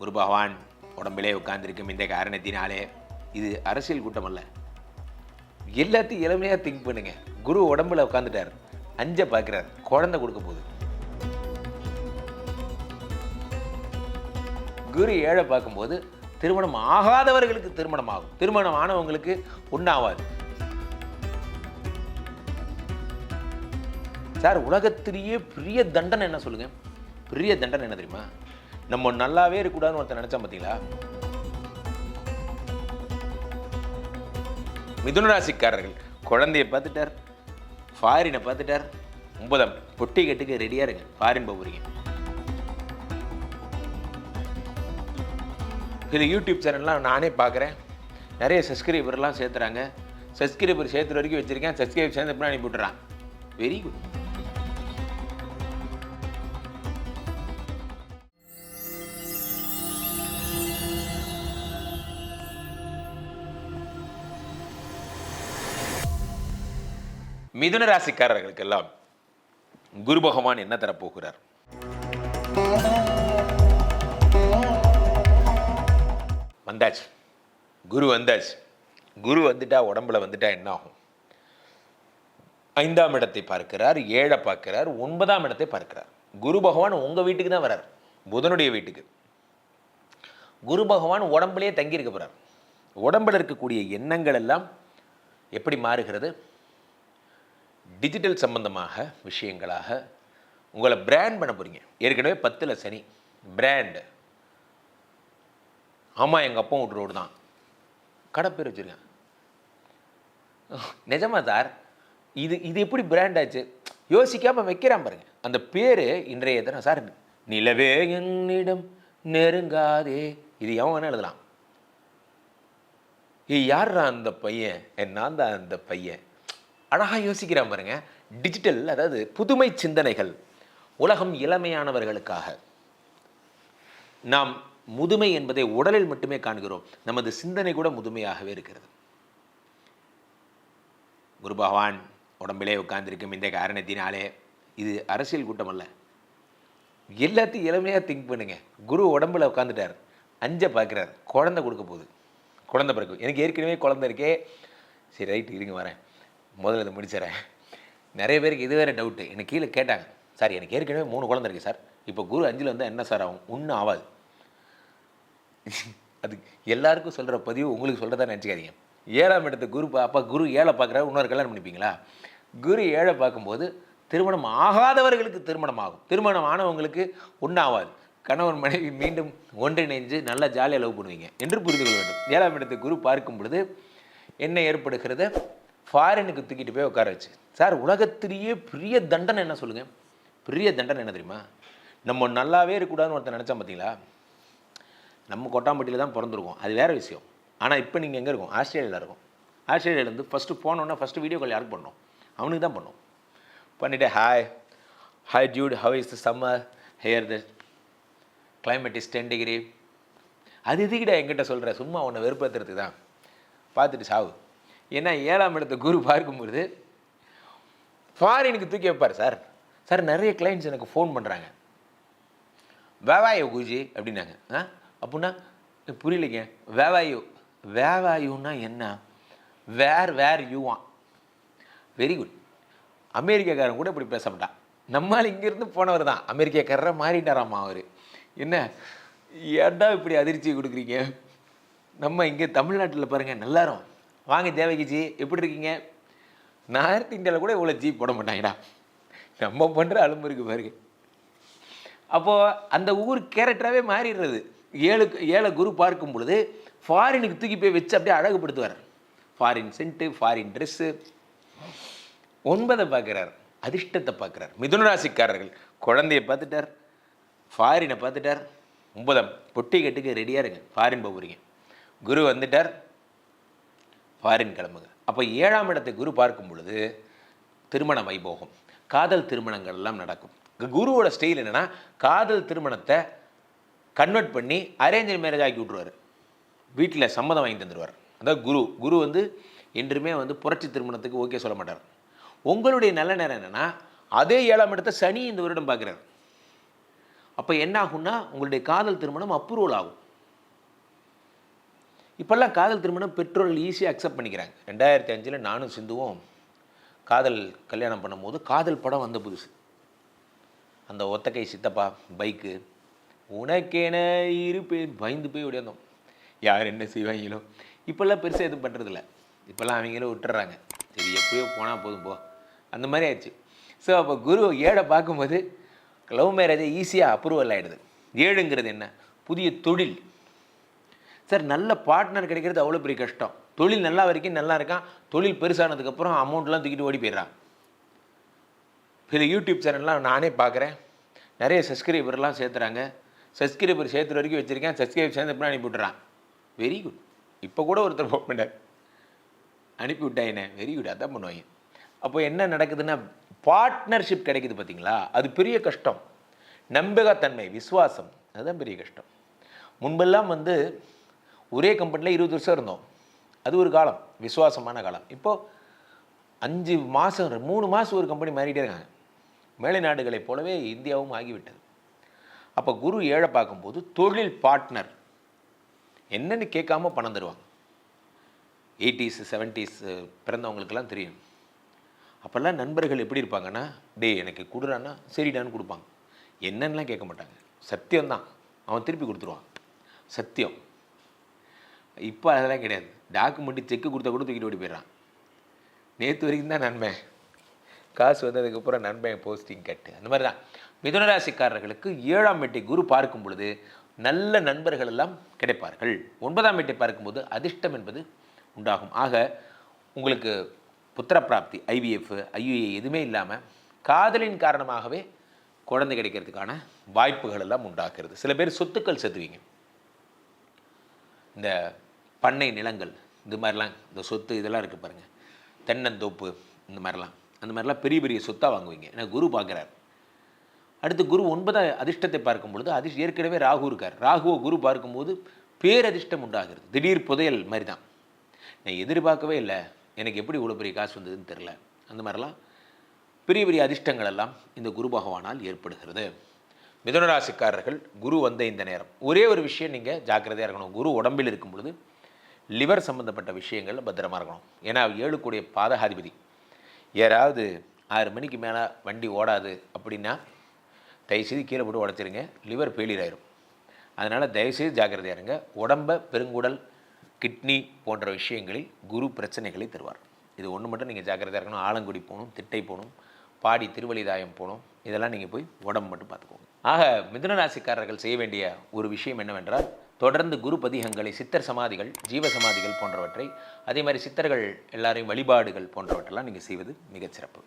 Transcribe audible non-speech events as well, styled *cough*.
குரு பகவான் உடம்பிலே உட்கார்ந்திருக்கும் இந்த காரணத்தினாலே இது அரசியல் கூட்டம் அல்ல எல்லாத்தையும் இளமையாக திங்க் பண்ணுங்க. குரு உடம்புல உட்காந்துட்டார் அஞ்ச பார்க்குறார். குழந்தை கொடுக்க போகுது. குரு ஏழை பார்க்கும்போது திருமணம் ஆகாதவர்களுக்கு திருமணம் ஆகும் திருமணம் ஆனவங்களுக்கு ஒன்றாகாது சார் உலகத்திலேயே பெரிய தண்டனை என்ன சொல்லுங்க? பெரிய தண்டனை என்ன தெரியுமா? நம்ம நல்லாவே இருக்கக்கூடாதுன்னு ஒருத்தன் நினச்சா பார்த்தீங்களா மிதுன ராசிக்காரர்கள் குழந்தைய பார்த்துட்டார் ஃபாரினை பார்த்துட்டார். ஒன்பதாம் பொட்டி கட்டுக்கு ரெடியாக இருங்க. ஃபாரின் போகிறீங்க இது யூடியூப் சேனல்லாம் நானே பார்க்குறேன். நிறைய சப்ஸ்கிரைபர்லாம் சேர்த்துறாங்க. சப்ஸ்கிரைபர் சேர்த்துற வரைக்கும் வச்சுருக்கேன். சப்ஸ்கிரைபர் சேர்ந்து அனுப்பி விட்டுறான் வெரி குட் மிதுன ராசிக்காரர்களுக்கெல்லாம் குரு பகவான் என்ன தரப்போகிறார்? வந்தாச்சு. குரு வந்தாச்சு. குரு வந்துட்டா உடம்புல வந்துட்டா என்ன ஆகும்? ஐந்தாம் இடத்தை பார்க்கிறார் ஏழை பார்க்கிறார் ஒன்பதாம் இடத்தை பார்க்கிறார். குரு பகவான் உங்க வீட்டுக்கு தான் வரார் புதனுடைய வீட்டுக்கு. குரு பகவான் உடம்புலயே தங்கியிருக்க போறார். உடம்புல இருக்கக்கூடிய எண்ணங்கள் எல்லாம் எப்படி மாறுகிறது? டிஜிட்டல் சம்பந்தமாக விஷயங்களாக உங்களை பிராண்ட் பண்ண போகிறீங்க ஏற்கனவே பத்தில் சனி பிராண்டு ஆமாம் எங்கள் அப்பா விட்டு ரோடு தான். கடை பேர் வச்சுருக்கேன். நிஜமா சார் இது இது எப்படி பிராண்ட் ஆச்சு? யோசிக்காமல் வைக்கிறான் பாருங்க. அந்த பேர் இன்றைய தினம் சார் நிலவே என்னிடம் நெருங்காதே. இது எவன் வேணால் எழுதலாம். ஏய் யார்ரா அந்த பையன்? என் நான் தான் அந்த பையன். அழகாக யோசிக்கிறான் பாருங்க. டிஜிட்டல் அதாவது புதுமை சிந்தனைகள் உலகம் இளமையானவர்களுக்காக. நாம் முதுமை என்பதை உடலில் மட்டுமே காண்கிறோம். நமது சிந்தனை கூட முதுமையாகவே இருக்கிறது. குரு பகவான் உடம்பிலே உட்கார்ந்திருக்கும் இந்த காரணத்தினாலே இது அரசியல் கூட்டம் அல்ல எல்லாத்தையும் இளமையாக திங்க் பண்ணுங்க. குரு உடம்புல உட்காந்துட்டார் அஞ்சை பார்க்குறார். குழந்தை கொடுக்க போகுது. குழந்தை பிறகு எனக்கு ஏற்கனவே குழந்தை இருக்கே. சரி ரைட் இருங்க வரேன். முதல்ல இதை முடிச்சிடறேன். நிறைய பேருக்கு இது வேறு டவுட்டு எனக்கு கீழே கேட்டாங்க. சார் எனக்கு ஏற்கனவே மூணு குழந்தை இருக்குது சார். இப்போ குரு அஞ்சில் வந்தால் என்ன சார் ஆகும்? ஒன்றும் ஆகாது *laughs* அது எல்லாருக்கும் சொல்கிற பதிவு உங்களுக்கு சொல்கிறதா நினச்சிக்காதீங்க. ஏழாம் இடத்து குரு பா- அப்பா குரு ஏழை பார்க்குறாரு இன்னொரு கல்யாணம் பண்ணிப்பீங்களா? குரு ஏழை பார்க்கும்போது திருமணம் ஆகாதவர்களுக்கு திருமணம் ஆகும் திருமணம் ஆனவங்களுக்கு ஒன்றாகாது கணவன் மனைவி மீண்டும் ஒன்றிணைஞ்சு நல்லா ஜாலியாக லவ் பண்ணுவீங்க. என்று புரிந்து கொள்ள வேண்டும். ஏழாம் இடத்து குரு பார்க்கும் பொழுது என்ன ஏற்படுகிறது? ஃபாரினுக்கு தூக்கிட்டு போய் உட்கார வச்சு. சார் உலகத்திலேயே பெரிய தண்டனை என்ன சொல்லுங்கள் பெரிய தண்டனை என்ன தெரியுமா? நம்ம நல்லாவே இருக்கக்கூடாதுன்னு ஒருத்தன் நினச்சான் பார்த்தீங்களா நம்ம கொட்டாம்பட்டியில் தான் பிறந்திருக்கோம். அது வேறு விஷயம். ஆனால் இப்போ நீங்கள் எங்கே இருக்கோம்? ஆஸ்திரேலியாவில் இருக்கோம். ஆஸ்திரேலியாவிலேருந்து ஃபஸ்ட்டு போனோன்னா ஃபஸ்ட்டு வீடியோ கால் யாருக்கு பண்ணோம்? அவனுக்கு தான் பண்ணோம். பண்ணிவிட்டு hi hi Jude how is the summer here the climate is ten degree அது எதுக்கிட்ட என்கிட்ட சொல்கிற சும்மா உன்னை வெறுப்பேற்றுறதுக்கு தான் பார்த்துட்டு சாவு. ஏன்னா ஏழாம் இடத்த குரு பார்க்கும்பொழுது ஃபாரினுக்கு தூக்கி வைப்பார் சார். சார் நிறைய கிளைண்ட்ஸ் எனக்கு ஃபோன் பண்ணுறாங்க வேவாயோ குருஜி அப்படின்னாங்க. ஆ? அப்படின்னா எனக்கு புரியலைங்க. வேவாயு வேவாயுன்னா என்ன? வேர் வேர் யூவான் வெரி குட் அமெரிக்காக்காரன் கூட இப்படி பேச மாட்டான். நம்மால் இங்கேருந்து போனவர் தான். அமெரிக்காக்காரரை மாறிட்டாராம்மா அவர். என்ன? ஏன்டா இப்படி அதிர்ச்சி கொடுக்குறீங்க? நம்ம இங்கே தமிழ்நாட்டில் பாருங்கள் நல்லாரும் வாங்க தேவகிஜி எப்படி இருக்கீங்க? நார்த் இந்தியாவில் கூட இவ்வளோ ஜீப் போட மாட்டாங்கடா. நம்ம பண்ணுற அலும்பு இருக்கு பாருங்க அப்போது அந்த ஊர் கேரக்டராகவே மாறிடுறது. ஏழு ஏழை குரு பார்க்கும் பொழுது ஃபாரினுக்கு தூக்கி போய் வச்சு அப்படியே அழகுபடுத்துவார். ஃபாரின் சென்ட்டு ஃபாரின் ட்ரெஸ்ஸு ஒன்பதை பார்க்குறார் அதிர்ஷ்டத்தை பார்க்குறார். மிதுனராசிக்காரர்கள் குழந்தைய பார்த்துட்டார் ஃபாரினை பார்த்துட்டார். ஒன்பதாம் பொட்டி கட்டுக்கு ரெடியாக இருங்க. ஃபாரின் போகிறீங்க குரு வந்துட்டார். ஃபாரின் கிளம்புங்க அப்போ ஏழாம் இடத்தை குரு பார்க்கும் பொழுது திருமண வைபோகம். காதல் திருமணங்கள் எல்லாம் நடக்கும். குருவோட ஸ்டைல் என்னென்னா காதல் திருமணத்தை கன்வெர்ட் பண்ணி அரேஞ்ச் மேரேஜ் ஆக்கி விட்ருவார் வீட்டில் சம்மதம் வாங்கி தந்துடுவார் அதாவது குரு. குரு வந்து என்றுமே வந்து புரட்சி திருமணத்துக்கு ஓகே சொல்ல மாட்டார். உங்களுடைய நல்ல நேரம் என்னென்னா அதே ஏழாம் இடத்தை சனி இந்த வருடம் பார்க்குறாரு. அப்போ என்ன ஆகும்னா உங்களுடைய காதல் திருமணம் அப்ரூவல் ஆகும். இப்போல்லாம் காதல் திருமணம் பெற்றோர்கள் ஈஸியாக அக்செப்ட் பண்ணிக்கிறாங்க. ரெண்டாயிரத்தி அஞ்சில் நானும் சிந்துவும் காதல் கல்யாணம் பண்ணும்போது காதல் படம் வந்த புதுசு. அந்த ஒத்தக்கை சித்தப்பா பைக்கு உனக்கென இருப்பேன் பயந்து போய் ஓடியாந்தோம். யார் என்ன செய்வாங்களோ. இப்போல்லாம் பெருசாக எதுவும் பண்ணுறதில்ல இப்போல்லாம் அவங்களும் விட்டுறாங்க சரி எப்பயோ போனால் போதும் போ. அந்த மாதிரி ஆயிடுச்சு. ஸோ அப்போ குரு ஏழை பார்க்கும்போது லவ் மேரேஜை ஈஸியாக அப்ரூவல் ஆகிடுது ஏழுங்கிறது என்ன? புதிய தொழில். சார் நல்ல பார்ட்னர் கிடைக்கிறது அவ்வளோ பெரிய கஷ்டம். தொழில் நல்லா வரைக்கும் நல்லா இருக்கான். தொழில் பெருசானதுக்கப்புறம் அமௌண்ட்லாம் தூக்கிட்டு ஓடி போயிடுறான். சில யூடியூப் சேனல்லாம் நானே பார்க்குறேன் நிறைய சப்ஸ்கிரைபர்லாம் சேர்த்துறாங்க. சப்ஸ்கிரைபர் சேர்த்துற வரைக்கும் வச்சுருக்கேன். சப்ஸ்கிரைபர் சேர்ந்து அப்புறம் அனுப்பிவிட்றான் வெரி குட் இப்போ கூட ஒருத்தர் ஃபோன் பண்ணார். என்ன? விட்டாயினே வெரி குட் அதான் பண்ணுவாங்க. அப்போ என்ன நடக்குதுன்னா பார்ட்னர்ஷிப் கிடைக்குது பார்த்தீங்களா அது பெரிய கஷ்டம். நம்பகத்தன்மை விசுவாசம். அதுதான் பெரிய கஷ்டம். முன்பெல்லாம் வந்து ஒரே கம்பெனியில் இருபது வருஷம் இருந்தோம். அது ஒரு காலம் விசுவாசமான காலம். இப்போது அஞ்சு மாதம் மூணு மாதம் ஒரு கம்பெனி மாறிட்டே இருக்காங்க. மேலை நாடுகளைப் போலவே இந்தியாவும் ஆகிவிட்டது. அப்போ குரு ஏழை பார்க்கும்போது தொழில் பார்ட்னர் என்னென்னு கேட்காம பணம் தருவாங்க. எயிட்டிஸ் செவன்ட்டீஸ் பிறந்தவங்களுக்கெல்லாம் தெரியும். அப்போல்லாம் நண்பர்கள் எப்படி இருப்பாங்கன்னா டேய் எனக்கு கொடுறான்னா சரிடான்னு கொடுப்பாங்க. என்னன்னுலாம் கேட்க மாட்டாங்க. சத்தியம்தான். அவன் திருப்பி கொடுத்துருவான். சத்தியம். இப்போ அதெல்லாம் கிடையாது. டாக்குமெண்ட்டு செக்கு கொடுத்தா கூட தூக்கிட்டு ஓடி போயிடுறான். நேற்று வரைக்கும் தான் நன்மை. காசு வந்ததுக்கப்புறம் நன்மை போஸ்டிங் கட்டு அந்த மாதிரி தான். மிதுனராசிக்காரர்களுக்கு ஏழாம் வீட்டை குரு பார்க்கும் பொழுது நல்ல நண்பர்கள் எல்லாம் கிடைப்பார்கள். ஒன்பதாம் வீட்டை பார்க்கும்போது அதிர்ஷ்டம் என்பது உண்டாகும். ஆக உங்களுக்கு புத்திர பிராப்தி ஐவிஎஃப் ஐயுஏ எதுவுமே இல்லாமல் காதலின் காரணமாகவே குழந்தை கிடைக்கிறதுக்கான வாய்ப்புகள் எல்லாம் உண்டாக்குறது. சில பேர் சொத்துக்கள் செத்துவீங்க. இந்த பண்ணை நிலங்கள் இது மாதிரிலாம் இந்த சொத்து இதெல்லாம் இருக்குது பாருங்கள் தென்னந்தோப்பு இந்த மாதிரிலாம். அந்த மாதிரிலாம் பெரிய பெரிய சொத்தாக வாங்குவீங்க. ஏன்னா குரு பார்க்குறார். அடுத்து குரு ஒன்பதாம் அதிர்ஷ்டத்தை பார்க்கும் பொழுது அதிர்ஷ் ஏற்கனவே ராகு இருக்கார். ராகுவை குரு பார்க்கும்போது பேரதிர்ஷ்டம் உண்டாகிறது. திடீர் புதையல் மாதிரி தான் நான் எதிர்பார்க்கவே இல்லை. எனக்கு எப்படி இவ்வளோ பெரிய காசு வந்ததுன்னு தெரில அந்த மாதிரிலாம் பெரிய பெரிய அதிர்ஷ்டங்கள் எல்லாம் இந்த குரு பகவானால் ஏற்படுகிறது. மிதுனராசிக்காரர்கள் குரு வந்த இந்த நேரம். ஒரே ஒரு விஷயம் நீங்கள் ஜாக்கிரதையாக இருக்கணும். குரு உடம்பில் இருக்கும் பொழுது லிவர் சம்மந்தப்பட்ட விஷயங்கள் பத்திரமா இருக்கணும். ஏன்னா ஏழு கூடிய பாதகாதிபதி. யாராவது ஆறு மணிக்கு மேலே வண்டி ஓடாது அப்படின்னா தயவுசெய்து கீழே போட்டு உடச்சிருங்க. லிவர் ஃபெயிலியர் ஆயிரும். அதனால் தயவுசெய்து ஜாக்கிரதையாக இருங்க. உடம்பை பெருங்குடல் கிட்னி போன்ற விஷயங்களில் குரு பிரச்சனைகளை தருவார். இது ஒன்று மட்டும் நீங்கள் ஜாக்கிரதையாக இருக்கணும். ஆலங்குடி போகணும் திட்டை போகணும் பாடி திருவழிதாயம் போகணும். இதெல்லாம் நீங்கள் போய் உடம்பு மட்டும் பார்த்துக்கோங்க. ஆக மிதுன ராசிக்காரர்கள் செய்ய வேண்டிய ஒரு விஷயம் என்னவென்றால் தொடர்ந்து குரு பதிகங்களை சித்தர் சமாதிகள் ஜீவ சமாதிகள் போன்றவற்றை அதே மாதிரி சித்தர்கள் எல்லாரையும் வழிபாடுகள் போன்றவற்றெல்லாம் நீங்கள் செய்வது மிகச்சிறப்பு.